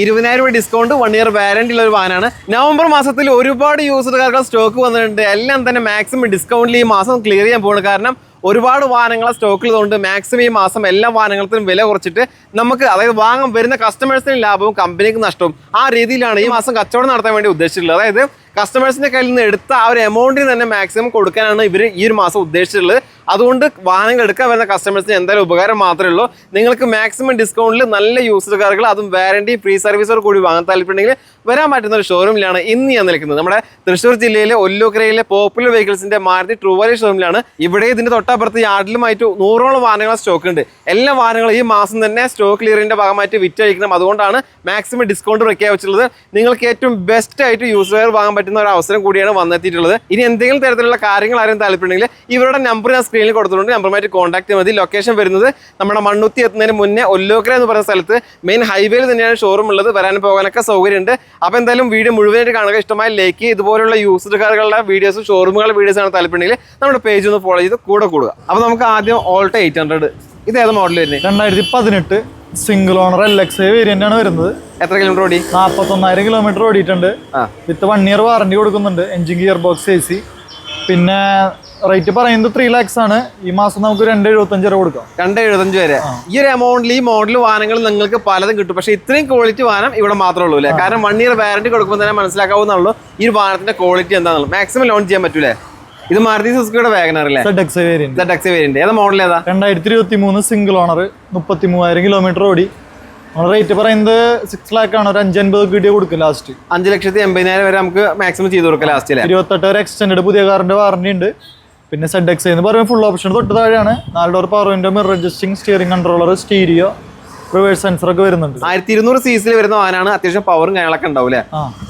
ഇരുപതിനായിരം രൂപ discount one year warranty ഉള്ള ഒരു വാനാണ്. നവംബർ മാസത്തിൽ ഒരുപാട് യൂസർക്കാർക്ക് സ്റ്റോക്ക് വന്നിട്ടുണ്ട്. എല്ലാം തന്നെ മാക്സിമം ഡിസ്കൗണ്ടിൽ ഈ മാസം ക്ലിയർ ചെയ്യാൻ പോകുന്നത് കാരണം ഒരുപാട് വാഹനങ്ങളെ സ്റ്റോക്കിലുള്ളതുകൊണ്ട് മാക്സിമം ഈ മാസം എല്ലാ വാഹനങ്ങൾക്കും വില കുറച്ചിട്ട് നമുക്ക് അതായത് വാങ്ങാൻ വരുന്ന കസ്റ്റമേഴ്സിന് ലാഭവും കമ്പനിക്ക് നഷ്ടവും ആ രീതിയിലാണ് ഈ മാസം കച്ചവടം നടത്താൻ വേണ്ടി ഉദ്ദേശിച്ചിട്ടുള്ളത്. അതായത് കസ്റ്റമേഴ്സിന്റെ കയ്യിൽ നിന്ന് എടുത്ത ആ ഒരു എമൗണ്ടിന് തന്നെ മാക്സിമം കൊടുക്കാനാണ് ഇവർ ഈ ഒരു മാസം ഉദ്ദേശിച്ചിട്ടുള്ളത്. അതുകൊണ്ട് വാഹനങ്ങൾ എടുക്കാൻ വരുന്ന കസ്റ്റമേഴ്സിന് എന്തായാലും ഉപകാരം മാത്രമേ ഉള്ളൂ. നിങ്ങൾക്ക് മാക്സിമം ഡിസ്കൗണ്ടിൽ നല്ല യൂസ്ഡ് കാറുകൾ അതും വാറണ്ടി ഫ്രീ സർവീസോട് കൂടി വാങ്ങാൻ താല്പര്യമുണ്ടെങ്കിൽ വരാൻ പറ്റുന്ന ഒരു ഷോറൂമിലാണ് ഇന്ന് ഞാൻ നിൽക്കുന്നത്. നമ്മുടെ തൃശ്ശൂർ ജില്ലയിലെ ഒല്ലൂക്കരയിലെ പോപ്പുലർ വെഹിക്കിൾസിന്റെ മാരുതി ട്രൂവാലി ഷോറൂമിലാണ് ഇവിടെ ഇതിന്റെ തൊട്ടപ്പുറത്ത് യാർഡിലുമായിട്ട് നൂറോളം വാഹനങ്ങൾ സ്റ്റോക്ക് ഉണ്ട്. എല്ലാ വാഹനങ്ങളും ഈ മാസം തന്നെ സ്റ്റോക്ക് ക്ലിയറിന്റെ ഭാഗമായിട്ട് വിറ്റഴിക്കണം അതുകൊണ്ടാണ് മാക്സിമം ഡിസ്കൗണ്ട് പ്രഖ്യാപിച്ചിട്ടുള്ളത്. നിങ്ങൾക്ക് ഏറ്റവും ബെസ്റ്റ് ആയിട്ട് യൂസ് വാങ്ങാൻ പറ്റുന്ന ഒരു അവസരം കൂടിയാണ് വന്നെത്തിയിട്ടുള്ളത്. ഇനി എന്തെങ്കിലും തരത്തിലുള്ള കാര്യങ്ങൾ ആരും താല്പര്യമുണ്ടെങ്കിൽ ഇവരുടെ നമ്പർ ഞാൻ സ്ക്രീനിൽ കൊടുത്തിട്ടുണ്ട്. നമ്പറുമായിട്ട് കോൺടാക്ട് മതി. ലൊക്കേഷൻ വരുന്നത് നമ്മുടെ മണ്ണുത്തി എത്തുന്നതിന് മുന്നേ ഒല്ലോക്കര എന്ന് പറയുന്ന സ്ഥലത്ത് മെയിൻ ഹൈവേയിൽ തന്നെയാണ് ഷോറൂം ഉള്ളത്. വരാനും പോകാനൊക്കെ സൗകര്യമുണ്ട്. അപ്പോൾ എന്തായാലും വീഡിയോ മുഴുവനായിട്ട് കാണുക. ഇഷ്ടമായ ലൈക്ക് ഇതുപോലുള്ള യൂസ്ഡ് കാറുകളുടെ വീഡിയോസും ഷോറൂമുകളുടെ വീഡിയോസ് ആണ് താല്പര്യമുണ്ടെങ്കിൽ നമ്മുടെ പേജ് ഒന്ന് ഫോളോ ചെയ്ത് കൂടെ കൂടുക. അപ്പോൾ നമുക്ക് ആദ്യം ഓൾട്ടോ എയ്റ്റ് ഹൺഡ്രഡ് ഇത് ഏത് മോഡൽ വരുന്നത് രണ്ടായിരത്തി പതിനെട്ട് single owner L X variant ആണ് വരുന്നത്. എത്ര കിലോമീറ്റർ ഓടി? നാൽപ്പത്തൊന്നായിരം കിലോമീറ്റർ ഓടിയിട്ടുണ്ട്. വിത്ത് വൺ ഇയർ വാറണ്ടി കൊടുക്കുന്നുണ്ട്. Engine gear box A C പിന്നെ റേറ്റ് പറയുന്നത് ത്രീ ലാക്സ് ആണ്. ഈ മാസം നമുക്ക് രണ്ട് എഴുപത്തഞ്ച് വരെ കൊടുക്കാം. രണ്ട് എഴുപത്തഞ്ച് വരെ. ഈ ഒരു എമൗണ്ടിൽ ഈ മോഡൽ വാഹനങ്ങൾ നിങ്ങൾക്ക് പലതും കിട്ടും. പക്ഷേ ഇത്രയും ക്വാളിറ്റി വാഹനം ഇവിടെ മാത്രമേ ഉള്ളൂ അല്ലേ? കാരണം വൺ ഇയർ വാറണ്ടി കൊടുക്കുമ്പോൾ തന്നെ മനസ്സിലാക്കാവുന്നുള്ളൂ ഈ ഒരു വാഹനത്തിന്റെ ക്വാളിറ്റി എന്താണെന്നുള്ളത് മാക്സിമം ലോൺ ചെയ്യാൻ പറ്റൂലേ? ഇത് മാരുതി സുസുക്കിയുടെ വാഗനർ അല്ലേ? വേരിയന്റ് ഏതാ മോഡൽ ഏതാ രണ്ടായിരത്തി ഇരുപത്തി മൂന്ന് സിംഗിൾ ഓണർ മുപ്പത്തി മൂവായിരം കിലോമീറ്റർ ഓടി റേറ്റ് പറയുന്നത് സിക്സ് ലാക്ക് ആണ്. ഒരു അഞ്ചൻപത് കിട്ടിയ കൊടുക്കും ലാസ്റ്റ് അഞ്ച് ലക്ഷത്തി എൺപതിനായിരം വരെ നമുക്ക് മാക്സിമം ചെയ്ത് കൊടുക്കാം ലാസ്റ്റ് ഇരുപത്തെട്ട് വരെ എക്സ്റ്റൻഡ് പുതിയ കാറിന്റെ വാറണ്ടി ഉണ്ട്. പിന്നെ സെഡ് എക്സ് എന്ന് പറയുമ്പോൾ ഫുൾ ഓപ്ഷൻ തൊട്ട് താഴെയാണ്. നാല് door power window mirror adjusting steering controller stereo reverse sensor ഒക്കെ വരുന്നുണ്ട്. ആയിരത്തി ഇരുന്നൂറ് സീസിൽ വരുന്ന വാഹനമാണ് അത്യാവശ്യം പവറും കാര്യങ്ങളൊക്കെ ഉണ്ടാവും അല്ലേ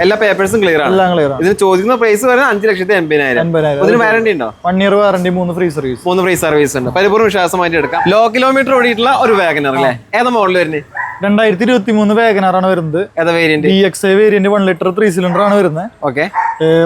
എല്ലാ പേപ്പേഴ്സും ക്ലിയർ ആണ്. എല്ലാം ക്ലിയർ ഇതിന് ചോദിക്കുന്ന പ്രൈസ് വരുന്നത് അഞ്ച് ലക്ഷത്തി എൺപതിനായിരം ഇതിന് വാറണ്ടി ഉണ്ടോ? വൺ ഇയർ വാറണ്ടി മൂന്ന് ഫ്രീ സർവീസ് മൂന്ന് ഫ്രീ സർവീസ് ഉണ്ട്. പരിപൂർണ വിശ്വാസമായിട്ട് എടുക്കാം. ലോ കിലോമീറ്റർ ഓടിയിട്ടുള്ള ഒരു വാഗനർ അല്ലേ? ഏതാ മോഡൽ വരുന്നത് രണ്ടായിരത്തി ഇരുപത്തി മൂന്ന് വേഗനാറാണ് വരുന്നത്. ഏതാ variant D X I variant one litre three cylinder ആണ് വരുന്നത്. ഓക്കെ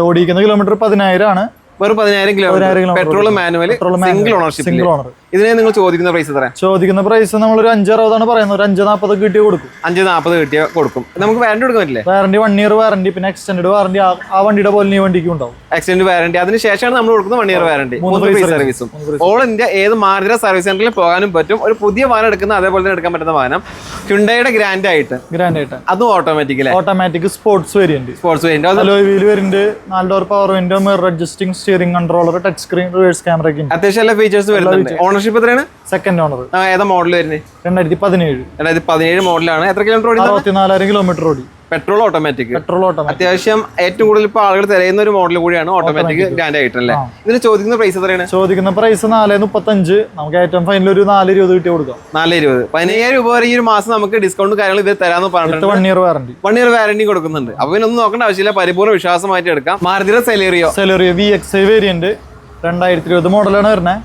ഓടിക്കുന്ന കിലോമീറ്റർ പതിനായിരം ആണ്. വെറും പതിനായിരം kilo petrol manual single ownership single owner ഇതിനെ നിങ്ങൾ ചോദിക്കുന്ന പ്രൈസ് എത്ര ചോദിക്കുന്ന പ്രൈസ് നമ്മൾ ഒരു അഞ്ച് അറുപതാണ് പറയുന്നത്. ഒരു അഞ്ച് നാൽപ്പത് കിട്ടിയ കൊടുക്കും. അഞ്ച് നാൽപ്പത് കിട്ടിയ കൊടുക്കും. നമുക്ക് വാറണ്ടി കൊടുക്കാൻ പറ്റില്ലേ? വാറണ്ടി വൺ ഇയർ വാറണ്ടി പിന്നെ എക്സ്റ്റൻഡ് വാറണ്ടി ആ വണ്ടിയുടെ പോലെ ഈ വണ്ടിക്ക് ഉണ്ടാവും. എക്സ്റ്റൻഡ് വാറണ്ടി അതിന് ശേഷമാണ് നമ്മൾ കൊടുക്കുന്നത് വൺ ഇയർ വാറണ്ടി മൂന്ന് ഫ്രീ സർവീസും ഓൾ ഇന്ത്യ ഏത് മാരുതി സർവീസ് സെന്ററിൽ പോകാനും പറ്റും. ഒരു പുതിയ വാഹനം എടുക്കുന്ന അതേപോലെ തന്നെ എടുക്കാൻ പറ്റുന്ന വാഹനം. ഹ്യുണ്ടയുടെ ഗ്രാൻഡ് ആയിട്ട്. ഗ്രാൻഡ് ആയിട്ട്. അതും automatic automatic sports variant sports variant alloy wheel വരുന്നുണ്ട്. നാല് door power window mirror adjusting steering controller touch screen reverse camera ഒക്കെ അത്യാവശ്യം എല്ലാ ഫീച്ചേഴ്സ് വരുന്നുണ്ട്. ഓണർഷിപ്പ് എത്രയാണ്? സെക്കൻഡ് ഓണർ ഏതാ മോഡൽ വരുന്നത് രണ്ടായിരത്തി പതിനേഴ്. രണ്ടായിരത്തി പതിനേഴ് മോഡലാണ് എത്ര കിലോമീറ്റർ ഓടി അറുപത്തിനാലായിരം കിലോമീറ്റർ ഓടി. പെട്രോൾ ഓട്ടോമാറ്റിക് പെട്രോൾ ഓട്ടോമാറ്റിക് അത്യാവശ്യം ഏറ്റവും കൂടുതൽ ഇപ്പോൾ ആളുകൾ തിരയുന്ന ഒരു മോഡൽ കൂടിയാണ് ഓട്ടോമാറ്റിക് ഗ്രാൻഡ് ആയിട്ടല്ലേ ഇതിന് ചോദിക്കുന്ന പ്രൈസ് എത്രയാണ്? ചോദിക്കുന്ന പ്രൈസ് നാല് മുപ്പത്തഞ്ച്. നമുക്ക് ഏറ്റവും ഫൈനൽ ഒരു നാല് ഇരുപത് കിട്ടി കൊടുക്കാം. നാല് ഇരുപത് പതിനയ്യായിരം രൂപ വരെ ഈ ഒരു മാസം നമുക്ക് ഡിസ്കൗണ്ട് കാര്യങ്ങൾ ഇത് തരാന്ന് പറഞ്ഞിട്ട് one year warranty one year warranty കൊടുക്കുന്നുണ്ട്. അപ്പൊ പിന്നെ ഒന്നും നോക്കേണ്ട ആവശ്യമില്ല. പരിപൂർണ വിശ്വാസമായിട്ട് എടുക്കാം. മാരുതിയുടെ Celerio Celerio V X I variant രണ്ടായിരത്തി ഇരുപത് മോഡലാണ് വരുന്നത്.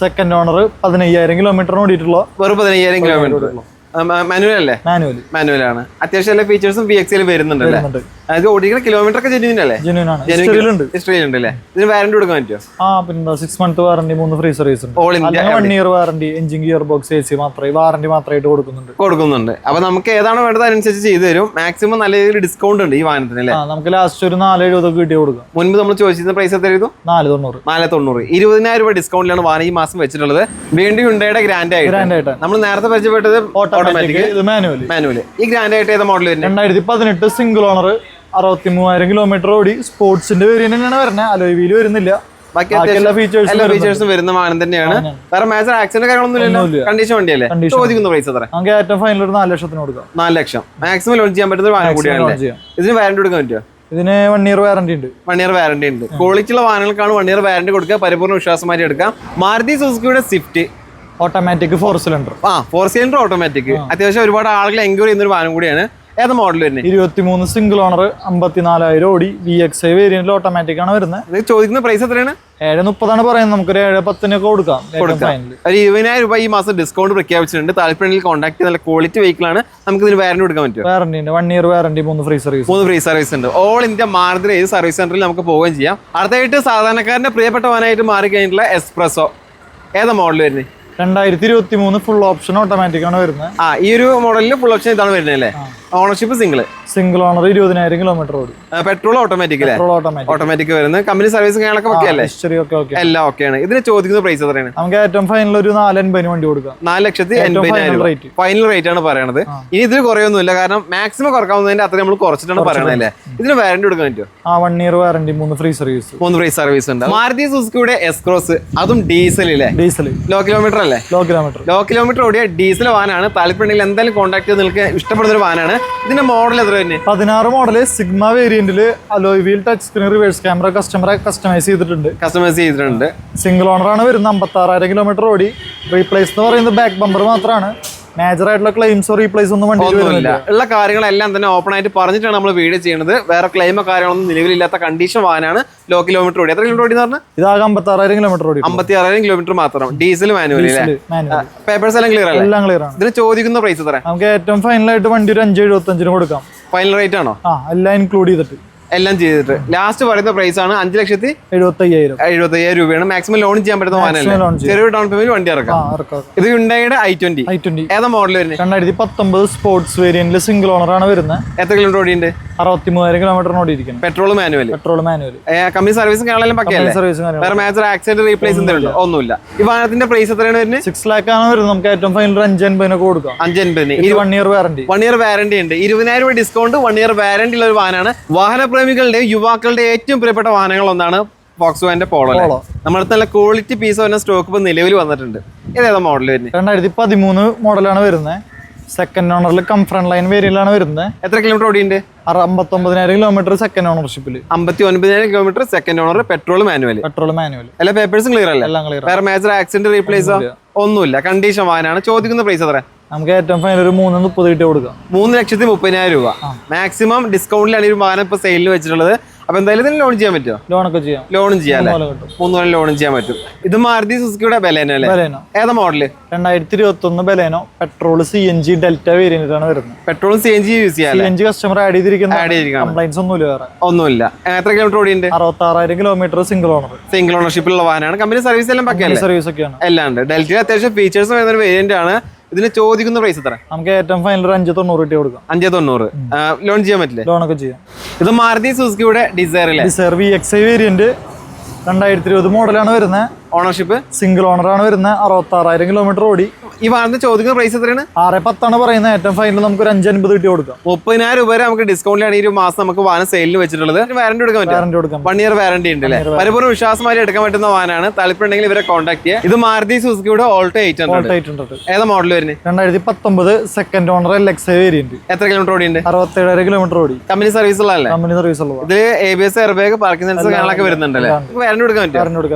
സെക്കൻഡ് ഓണർ പതിനയ്യായിരം കിലോമീറ്റർ ഓടിയിട്ടുള്ള വെറും പതിനയ്യായിരം കിലോമീറ്റർ മാനുവൽ അല്ലേ? മാനുവൽ മാനുവൽ ആണ് അത്യാവശ്യം എല്ലാ ഫീച്ചേഴ്സും വി എക്സിൽ വരുന്നുണ്ട് അല്ലേ? അത് ഓടിക്കുന്ന കിലോമീറ്റർ ഒക്കെ ജെന്യൂൻ അല്ലേ? ജെന്യൂൻ ആണ്. ഹിസ്റ്ററിയിലുണ്ട് ഹിസ്റ്ററിയിൽ ഉണ്ട്. അല്ലേ? ഇതിന് വാറണ്ടി കൊടുക്കാൻ പറ്റുമോ ആ പിന്നെ സിക്സ് മന്ത് വാറണ്ടി മൂന്ന് ഫ്രീ സർവീസ് ഉണ്ട്. All India one year warranty engine gear box A C മാത്രമേ വാറന്റി മാത്രമായിട്ട് കൊടുക്കുന്നുണ്ട്. കൊടുക്കുന്നുണ്ട്. അപ്പൊ നമുക്ക് ഏതാണ് വേണ്ടത് അനുസരിച്ച് ചെയ്തു തരും. മാക്സിമം നല്ല രീതിയിൽ ഡിസ്കൗണ്ട് ഉണ്ട് ഈ വാഹനത്തിന് അല്ലേ? നമുക്ക് ലാസ്റ്റ് ഒരു നാല് എഴുപതൊക്കെ കിട്ടി കൊടുക്കും. മുൻപ് നമ്മൾ ചോദിച്ചിരുന്ന പ്രൈസ് എത്രയായിരുന്നു നാല് തൊണ്ണൂറ്. നാല് തൊണ്ണൂറ്. ഇരുപതിനായിരം രൂപ ഡിസ്കൗണ്ടിലാണ് വാഹനം ഈ മാസം വെച്ചിട്ടുള്ളത്. വീണ്ടും ഹുണ്ടയുടെ ഗ്രാൻഡ് ആയിട്ട്. ഗ്രാൻഡ് ആയിട്ട്. നമ്മൾ നേരത്തെ പരിചയപ്പെട്ടത് ഓട്ടോമാറ്റിക് ഇത് മാനുവൽ മാനുവൽ ഈ ഗ്രാൻഡ് ആയിട്ട് ഏത് മോഡൽ രണ്ടായിരത്തി പതിനെട്ട് സിംഗിൾ ഓണർ അറുപത്തി മൂവായിരം കിലോമീറ്റർ ഓടി സ്പോർട്സിന്റെ വേരിയന്റ് തന്നെയാണ് വരുന്നത്. അലോയ് വീൽ വരുന്നില്ല. ബാക്കി എല്ലാ ഫീച്ചേഴ്സും എല്ലാ ഫീച്ചേഴ്സും വരുന്ന വാഹനം തന്നെയാണ്. വേറെ മേജർ ആക്സിഡന്റ് കാര്യങ്ങളൊന്നും കണ്ടീഷൻ വണ്ടിയല്ലേ. ചോദിക്കുന്ന പ്രൈസ് എത്ര? നമുക്ക് ഏറ്റവും ഫൈനൽ ഒരു നാല് ലക്ഷത്തിന് കൊടുക്കാം. നാല് ലക്ഷം. മാക്സിമം ലോൺ ചെയ്യാൻ പറ്റുന്ന ഒരു വാഹനം കൂടിയാണ് ഇതിന് വാറണ്ടി കൊടുക്കാൻ പറ്റുമോ? ഇതിന് വൺ ഇയർ വാറണ്ടി ഉണ്ട്. വൺ ഇയർ വാറണ്ടി ഉണ്ട്. ക്വാളിറ്റി ഉള്ള വാഹനങ്ങൾക്കാണ് വൺ ഇയർ വാറണ്ടി കൊടുക്കുക. പരിപൂർണ വിശ്വാസമായി എടുക്കാം മാരുതി സുസുക്കിയുടെ സ്വിഫ്റ്റ് ഓട്ടോമാറ്റിക് ഫോർ സിലിണ്ടർ ആ ഫോർ സിലിണ്ടർ ഓട്ടോമാറ്റിക് അത്യാവശ്യം ഒരുപാട് ആളുകൾ എൻക്വയറി ചെയ്യുന്ന ഒരു വാഹനം കൂടിയാണ്. ഏത് മോഡൽ വരുന്നത് ഇരുപത്തി മൂന്ന് സിംഗിൾ ഓണർ അമ്പത്തിനാലായിരം ഓടി വി എക്സ് ഐ വേരിയന്റിൽ ഓട്ടോമാറ്റിക് ആണ് വരുന്നത്. ചോദിക്കുന്ന പ്രൈസ് എത്രയാണ്? ഏഴ് മുപ്പതാണ് പറയുന്നത്. നമുക്കൊരു ഏഴ് പത്തിനൊക്കെ കൊടുക്കാം. ഒരു ഇരുപതിനായിരം രൂപ ഈ മാസം ഡിസ്കൗണ്ട് പ്രഖ്യാപിച്ചിട്ടുണ്ട്. താല്പര്യം കോൺടാക്ട് നല്ല ക്വാളിറ്റി വെഹിക്കിൾ ആണ്. നമുക്ക് ഇതിന് വാറണ്ടി കൊടുക്കാൻ പറ്റും വാറണ്ടി ഉണ്ട്. വൺ ഇയർ വാറണ്ടി മൂന്ന് ഫ്രീ സർവീസ് മൂന്ന് ഫ്രീ സർവീസ് ഉണ്ട്. ഓൾ ഇന്ത്യ മാർദ്ര ഏത് സർവീസ് സെന്ററിൽ നമുക്ക് പോവുകയും ചെയ്യാം. അടുത്തായിട്ട് സാധാരണക്കാരന്റെ പ്രിയപ്പെട്ട വാനായിട്ട് മാറി കഴിഞ്ഞിട്ടുള്ള എക്സ്പ്രസോ ഏതാ മോഡൽ വരുന്നത് രണ്ടായിരത്തി ഇരുപത്തി മൂന്ന് ഫുൾ ഓപ്ഷൻ ഓട്ടോമാറ്റിക് ആണ് വരുന്നത്. ആ ഈ ഒരു മോഡലിൽ ഫുൾ ഓപ്ഷൻ ഇതാണ് വരുന്നത് അല്ലേ? ഓണർഷിപ്പ് സിംഗിൾ സിംഗിൾ ഓണർ ഇരുപതിനായിരം കിലോമീറ്റർ ഓടി പെട്രോൾ ഓട്ടോമാറ്റിക് അല്ലേ? പെട്രോൾ ഓട്ടോമാറ്റിക് ഓട്ടോമാറ്റിക് വരുന്നത് കമ്പനി സർവീസ് കാര്യങ്ങളൊക്കെ ഓക്കെ അല്ലേ? ഹിസ്റ്ററി ഒക്കെ ഓക്കെ എല്ലാം ഓക്കെയാണ് ഇതിന് ചോദിക്കുന്ന പ്രൈസ് എത്രയാണ്? നമുക്ക് ഏറ്റവും ഫൈനൽ ഒരു നാലൻപതിന് വണ്ടി കൊടുക്കാം. നാല് ലക്ഷത്തി എൺപതിനായിരം. ഫൈനൽ റേറ്റ് ആണ് പറയണത്. ഇനി ഇതിൽ കുറയൊന്നുമില്ല. കാരണം മാക്സിമം കുറക്കാവുന്നതിന്റെ അത്ര നമ്മൾ കുറച്ചിട്ടാണ് പറയണത് അല്ലേ? ഇതിന് വാറന്റി കൊടുക്കാൻ പറ്റുമോ? ആ വൺ ഇയർ വാറണ്ടി മൂന്ന് ഫ്രീ സർവീസ് മൂന്ന് ഫ്രീ സർവീസ് ഉണ്ട്. മാരുതി സുസുക്കിയുടെ എസ്ക്രോസ് അതും ഡീസൽ അല്ലേ ഡീസൽ ലോ കിലോമീറ്റർ അല്ലേ? ലോ കിലോമീറ്റർ ലോ കിലോമീറ്റർ ഓടിയ ഡീസൽ വാനാണ്. താല്പര്യമുണ്ടെങ്കിൽ എന്തായാലും കോൺടാക്ട് ചെയ്ത് നിങ്ങൾക്ക് ഇഷ്ടപ്പെടുന്ന ഒരു വാനാണ്. ഇതിന്റെ മോഡൽ എത്ര തന്നെ പതിനാറ് model Sigma വേരിയന്റിൽ alloy wheel touch screen reverse camera കസ്റ്റമറെ customise ചെയ്തിട്ടുണ്ട്. കസ്റ്റമൈസ് ചെയ്തിട്ടുണ്ട്. സിംഗിൾ ഓണർ ആണ് വരുന്നത് അമ്പത്തി ആറായിരം കിലോമീറ്റർ ഓടി. റീപ്ലേസ് എന്ന് പറയുന്നത് ബാക്ക് ബമ്പർ മാത്രമാണ് മേജർ ആയിട്ടുള്ള ക്ലെയിംസോ റീപ്ലേസ് ഒന്നും വണ്ടി ഒന്നുമില്ല. വരുന്നില്ല. ഉള്ള കാര്യങ്ങളെല്ലാം തന്നെ ഓപ്പൺ ആയിട്ട് പറഞ്ഞിട്ടാണ് നമ്മൾ വീഡിയോ ചെയ്യുന്നത്. വേറെ ക്ലെയിമോ കാര്യങ്ങളൊന്നും നിലവിലില്ലാത്ത കണ്ടീഷൻ വാനാണ് ലോ കിലോമീറ്റർ ഓടി എത്ര കിലോമീറ്റർ ഓടി എന്ന് പറഞ്ഞാൽ ഇതാകെ അമ്പത്തി ആറായിരം കിലോമീറ്റർ ഓടി അമ്പത്തി ആറായിരം കിലോമീറ്റർ മാത്രം ഡീസൽ മാനുവൽ പേപ്പേഴ്സ് എല്ലാം ക്ലിയർ അല്ലേ? എല്ലാം ക്ലിയർ ആണ്. ഇതിന് ചോദിക്കുന്ന പ്രൈസ് എത്ര നമുക്ക് ഏറ്റവും ഫൈനലായിട്ട് വണ്ടി ഒരു അഞ്ച് എഴുപത്തഞ്ചിന് കൊടുക്കാം. ഫൈനൽ റേറ്റ് ആണോ? ആ എല്ലാം ഇൻക്ലൂഡ് ചെയ്തിട്ട്. എല്ലാം ചെയ്തിട്ട്. ലാസ്റ്റ് പറയുന്ന പ്രൈസ് ആണ് അഞ്ച് ലക്ഷത്തി എഴുപത്തയ്യായിരം. എഴുപത്തയ്യായിരം എഴുപത്തി രൂപയാണ്. മാക്സിമം ലോൺ ചെയ്യാൻ പറ്റുന്ന വാഹനമല്ലേ? ചെറിയ ഡൗൺ പേയ്മെന്റ് വണ്ടി ഇറക്കാം. ഇത് ഉണ്ടായുടെ ഐ ട്വന്റി ഐ ട്വന്റി ഏതാ മോഡൽ വരുന്നത്? രണ്ടായിരത്തി പത്തൊമ്പത് സ്പോർട്സ് വേരിയന്റിൽ സിംഗിൾ ഓണർ ആണ് വരുന്നത്. എത്ര കിലോമീറ്റർ ഓടിയുണ്ട് അറുപത്തി മൂവായിരം കിലോമീറ്ററിന് ഓടിയിരിക്കുന്നത്. Petrol manual petrol manual company സർവീസും കാണാനും പക്കയല്ലേ? സർവീസും കാര്യങ്ങളും. വേറെ മേജർ ആക്സിഡന്റ് റീപ്ലേസ് എന്തെങ്കിലും ഒന്നുമില്ല. ഈ വാഹനത്തിന്റെ പ്രൈസ് എത്രയാണ് വരുന്നത്? സിക്സ് ലാക്ക് ആണ് വരുന്നത്. നമുക്ക് ഏറ്റവും ഫൈനൽ അഞ്ച് അൻപതിനൊക്കെ കൊടുക്കാം. അഞ്ച് അൻപതിന്. ഇത് one year warranty one year warranty ഉണ്ട്. ഇരുപതിനായിരം രൂപ ഡിസ്കൗണ്ട് വൺ ഇയർ വാറന്റി ഉള്ള ഒരു വാഹനമാണ്. വാഹനപ്രേമികളുടെ യുവാക്കളുടെ ഏറ്റവും പ്രിയപ്പെട്ട വാഹനങ്ങൾ ഒന്നാണ് ഫോക്സ് വാന്റെ പോളോ നമ്മളടുത്ത് നല്ല ക്വാളിറ്റി പീസ് വരുന്ന സ്റ്റോക്ക് ഇപ്പൊ നിലവിൽ വന്നിട്ടുണ്ട്. ഏതാ മോഡൽ വരുന്നത് രണ്ടായിരത്തി പതിമൂന്ന് മോഡലാണ് വരുന്നത് സെക്കൻഡ് ഓണറിൽ കംഫ്രണ്ട് ലൈൻ വേരിയലാണ് വരുന്നത് എത്ര കിലോമീറ്റർ ഓടിയുണ്ട് അമ്പത്തൊമ്പതിനായിരം കിലോമീറ്റർ സെക്കൻഡ് ഓണർഷിപ്പിൽ അമ്പത്തി ഒൻപതിനായിരം kilometre second owner petrol manual petrol manual എല്ലാ പേപ്പേഴ്സും ക്ലിയർ അല്ലേ? എല്ലാം ക്ലിയർ വേറെ മേജർ ആക്സിഡന്റ് റീപ്ലേസ് ഒന്നുമില്ല. കണ്ടീഷൻ വാഹനമാണ് ചോദിക്കുന്ന പ്രൈസ് എത്ര നമുക്ക് ഏറ്റവും ഫൈനൽ ഒരു മൂന്ന് മുപ്പത് കിട്ടി കൊടുക്കാം. മൂന്ന് ലക്ഷത്തി മുപ്പതിനായിരം രൂപ. മാക്സിമം ഡിസ്കൗണ്ടിലാണ് ഈ ഒരു വാഹനം ഇപ്പൊ സെയിലിൽ വെച്ചിട്ടുള്ളത്. അപ്പൊ എന്തായാലും ഇതിന് ലോൺ ചെയ്യാൻ പറ്റുമോ? ലോണൊക്കെ ചെയ്യാം. ലോണും ചെയ്യാം മൂന്ന് ലോൺ കൊല്ലം ലോണും ചെയ്യാൻ പറ്റും. ഇത് മാരുതി സുസുക്കിയുടെ ബലേനോ അല്ലേ? ബലേനോ ഏതാ മോഡൽ രണ്ടായിരത്തി ഇരുപത്തി ഒന്ന് Baleno petrol C N G Delta variant ആണ് വരുന്നത്. Petrol C N G use ചെയ്യാം C N G customer add ചെയ്തിരിക്കുന്ന ആഡ് ചെയ്തിരിക്കണം. കംപ്ലൈൻസ് ഒന്നുമില്ല വേറെ. ഒന്നുമില്ല. എത്ര കിലോമീറ്റർ ഓടിയുണ്ട് അറുപത്തി ആറായിരം കിലോമീറ്റർ സിംഗിൾ ഓണർ സിംഗിൾ ഓണർഷിപ്പിലുള്ള വാഹനമാണ്. കമ്പനി സർവീസ് എല്ലാം പക്കല്ലേ സർവീസ് ഒക്കെയാണ്. എല്ലാം ഉണ്ട്. ഡെൽറ്റയിൽ അത്യാവശ്യം ഫീച്ചേഴ്സ് വരുന്ന ഒരു വേരിയന്റ് ആണ്. ഇതിന് ചോദിക്കുന്ന പ്രൈസ് എത്ര നമുക്ക് ഏറ്റവും ഫൈനൽ ഒരു അഞ്ച് തൊണ്ണൂറ് കിട്ടി കൊടുക്കാം. അഞ്ചേ തൊണ്ണൂറ്. ലോൺ ചെയ്യാൻ പറ്റില്ലേ? ലോണൊക്കെ ചെയ്യാം. ഇത് മാരുതി സുസുക്കിയുടെ ഡിസൈർ അല്ലേ Dzire V X I variant രണ്ടായിരത്തി ഇരുപത് മോഡലാണ് വരുന്നത്. ഓണർഷിപ്പ് സിംഗിൾ ഓണർ ആണ് വരുന്നത്. അറുപത്തി ആറായിരം കിലോമീറ്റർ ഓടി. ഈ വാഹനത്തിന് ചോദിക്കുന്ന പ്രൈസ് എത്രയാണ്? ആറ് പത്താണ് പറയുന്നത്. ഏറ്റവും ഫൈനൽ നമുക്ക് ഒരു അഞ്ചൻപത് കിട്ടി കൊടുക്കാം. മുപ്പതിനായിരം രൂപ വരെ നമുക്ക് ഡിസ്കൗണ്ടിലാണ് ഈ ഒരു മാസം നമുക്ക് വാഹനം സെയിലിന് വെച്ചിട്ടുള്ളത്. വാറന്റി എടുക്കാൻ പറ്റും വാറന്റി കൊടുക്കാം വൺ ഇയർ വാറന്റി ഉണ്ട് അല്ലേ പരിപൂർണ വിശ്വാസമായി എടുക്കാൻ പറ്റുന്ന വാഹനമാണ്. താല്പര്യമുണ്ടെങ്കിൽ ഇവരെ കോൺടാക്ട് ചെയ്യുക. ഇത് Maruti സുസുക്കിയുടെ Alto eight hundred eight hundred ഏതാ മോഡൽ വരുന്നത് രണ്ടായിരത്തി പത്തൊമ്പത് സെക്കൻഡ് ഓണർ ലെക്സ് എക്സ് വേരിയന്റ് എത്ര കിലോമീറ്റർ ഓടിയുണ്ട്? അറുപത്തേഴര കിലോമീറ്റർ ഓടി. കമ്പനി സർവീസ് ഉള്ളതല്ലേ കമ്പനി സർവീസ് ഉള്ളത് ഇത് A B S airbag parking sensor കാര്യങ്ങളൊക്കെ വരുന്നുണ്ടല്ലേ വാറന്റി കൊടുക്കാൻ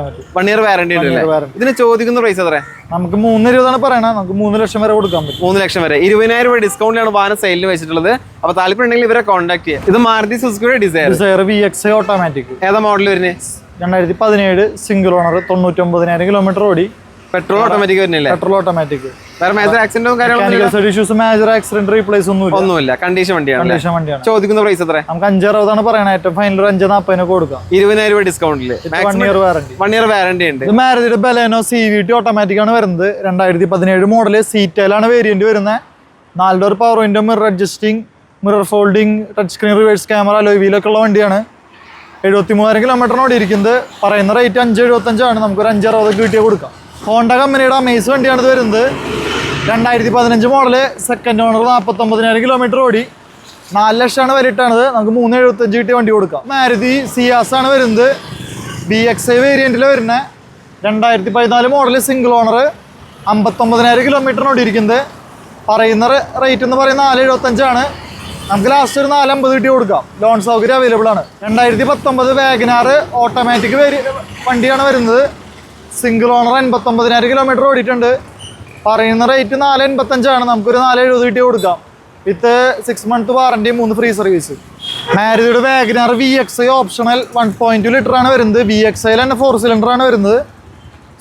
പറ്റും. വൺ ഇയർ വാറന്റി ഉണ്ട് ഇതിന് ചോദിക്കുന്ന പ്രൈസ് എത്ര നമുക്ക് മൂന്ന് രൂപ പറയണത് നമുക്ക് മൂന്ന് ലക്ഷം വരെ കൊടുക്കാൻ പറ്റും. മൂന്ന് ലക്ഷം വരെ. ഇരുപതിനായിരം രൂപ ഡിസ്കൗണ്ടിലാണ് വാഹനം സെയിലിന് വെച്ചിട്ടുള്ളത്. അപ്പൊ താല്പര്യം ഉണ്ടെങ്കിൽ ഇവരെ കോൺടാക്ട് ചെയ്യാം ഇത് Maruti സുസുക്കിയുടെ Dzire Dzire V X automatic ഏതാ മോഡൽ വരുന്നത് രണ്ടായിരത്തി പതിനേഴ് സിംഗിൾ ഓണർ തൊണ്ണൂറ്റി ഒമ്പതിനായിരം കിലോമീറ്റർ ഓടി. പെട്രോൾ ഓട്ടോമാറ്റിക് വരുന്നില്ലേ? പെട്രോൾ ഓട്ടോമാറ്റിക് വേറെ മേജർ ആക്സിഡന്റും ഇഷ്യൂസ് മേജർ റീപ്ലേസ് ഒന്നുമില്ല. ഒന്നുമില്ല. കണ്ടീഷൻ വണ്ടിയാണ് കണ്ടീഷൻ വണ്ടിയാണ്. ചോദിക്കുന്ന പ്രൈസ് എത്ര നമുക്ക് അഞ്ച് അറുപതാണ് പറയണത് ഏറ്റവും ഫൈനൽ ഒരു അഞ്ച് നാൽപ്പതിനൊക്കെ കൊടുക്കാം. ഇരുപതിനായിരം രൂപ ഡിസ്കൗണ്ടിൽ one year one year warranty ഉണ്ട്. മാരുതിയുടെ Baleno C V T automatic ആണ് വരുന്നത്. രണ്ടായിരത്തി പതിനേഴ് മോഡൽ സീറ്റയിലാണ് വേരിയന്റ് വരുന്നത്. നാല് door power window mirror adjusting mirror folding touch screen reverse camera ലോയിലൊക്കെ ഉള്ള വണ്ടിയാണ്. എഴുപത്തി മൂവായിരം കിലോമീറ്ററിനോട് ഇരിക്കുന്നത് പറയുന്ന റേറ്റ് അഞ്ച് എഴുപത്തഞ്ചാണ്. നമുക്കൊരു അഞ്ച് അറുപതൊക്കെ കിട്ടിയാൽ കൊടുക്കാം ഹോണ്ട കമ്പനിയുടെ അമേസ് വണ്ടിയാണ് ഇത് വരുന്നത്. രണ്ടായിരത്തി പതിനഞ്ച് മോഡൽ സെക്കൻഡ് ഓണർ നാൽപ്പത്തൊമ്പതിനായിരം കിലോമീറ്റർ ഓടി. നാല് ലക്ഷമാണ് വരിട്ടാണത് നമുക്ക് മൂന്ന് എഴുപത്തഞ്ച് കിട്ടി വണ്ടി കൊടുക്കാം. മാരുതി സിയാസ് ആണ് വരുന്നത്. ബി എക്സ് ഐ വേരിയന്റിൽ വരുന്നത് രണ്ടായിരത്തി പതിനാല് മോഡൽ സിംഗിൾ ഓണർ അമ്പത്തൊമ്പതിനായിരം കിലോമീറ്ററിന് ഓടിയിരിക്കുന്നത്. പറയുന്ന റേറ്റ് എന്ന് പറയുന്നത് നാല് എഴുപത്തഞ്ചാണ്. നമുക്ക് ലാസ്റ്റ് ഒരു നാലമ്പത് കിട്ടി കൊടുക്കാം. ലോൺ സൗകര്യം അവൈലബിൾ ആണ്. രണ്ടായിരത്തി പത്തൊമ്പത് വാഗനാർ ഓട്ടോമാറ്റിക് വണ്ടിയാണ് വരുന്നത്. സിംഗിൾ ഓണർ എൺപത്തൊമ്പതിനായിരം കിലോമീറ്റർ ഓടിയിട്ടുണ്ട്. പറയുന്ന റേറ്റ് നാല് എൺപത്തഞ്ചാണ് നമുക്കൊരു നാല് എഴുപത് കിട്ടി കൊടുക്കാം. വിത്ത് സിക്സ് മന്ത് വാറണ്ടി മൂന്ന് free service മാരുതിയുടെ Wagon R V X I optional one point two litre ആണ് വരുന്നത്. വി എക്സ് ഐയിൽ തന്നെ ഫോർ സിലിണ്ടർ ആണ് വരുന്നത്.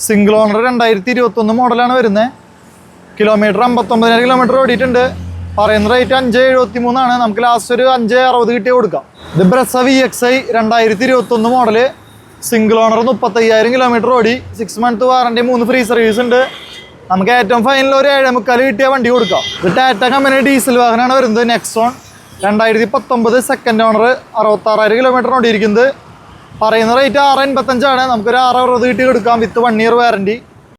സിംഗിൾ ഓണർ രണ്ടായിരത്തി ഇരുപത്തൊന്ന് മോഡലാണ് വരുന്നത്. കിലോമീറ്റർ അമ്പത്തൊമ്പതിനായിരം കിലോമീറ്റർ ഓടിയിട്ടുണ്ട്. പറയുന്ന റേറ്റ് അഞ്ച് എഴുപത്തി മൂന്നാണ് നമുക്ക് ലാസ്റ്റ് ഒരു അഞ്ച് അറുപത് കിട്ടിയ കൊടുക്കാം. ഇത് ബ്രസ വി എക്സ് ഐ രണ്ടായിരത്തി ഇരുപത്തൊന്ന് മോഡൽ സിംഗിൾ ഓണർ മുപ്പത്തയ്യായിരം കിലോമീറ്റർ ഓടി. സിക്സ് മന്ത് വാറണ്ടി മൂന്ന് ഫ്രീ സർവീസ് ഉണ്ട്. നമുക്ക് ഏറ്റവും ഫൈനൽ ഒരു ഏഴേ മുക്കാൽ കിട്ടിയ വണ്ടി കൊടുക്കാം. ഇത് ടാറ്റ കമ്പനി ഡീസൽ വാഹനമാണ് വരുന്നത്. നെക്സോൺ രണ്ടായിരത്തി പത്തൊമ്പത് സെക്കൻഡ് ഓണർ അറുപത്താറായിരം കിലോമീറ്റർ ഓടിയിരിക്കുന്നത്. പറയുന്ന റേറ്റ് ആറ് എൺപത്തഞ്ചാണ്. നമുക്കൊരു ആറ് അറുപത് കിട്ടി കൊടുക്കാം വിത്ത് വൺ ഇയർ വാറണ്ടി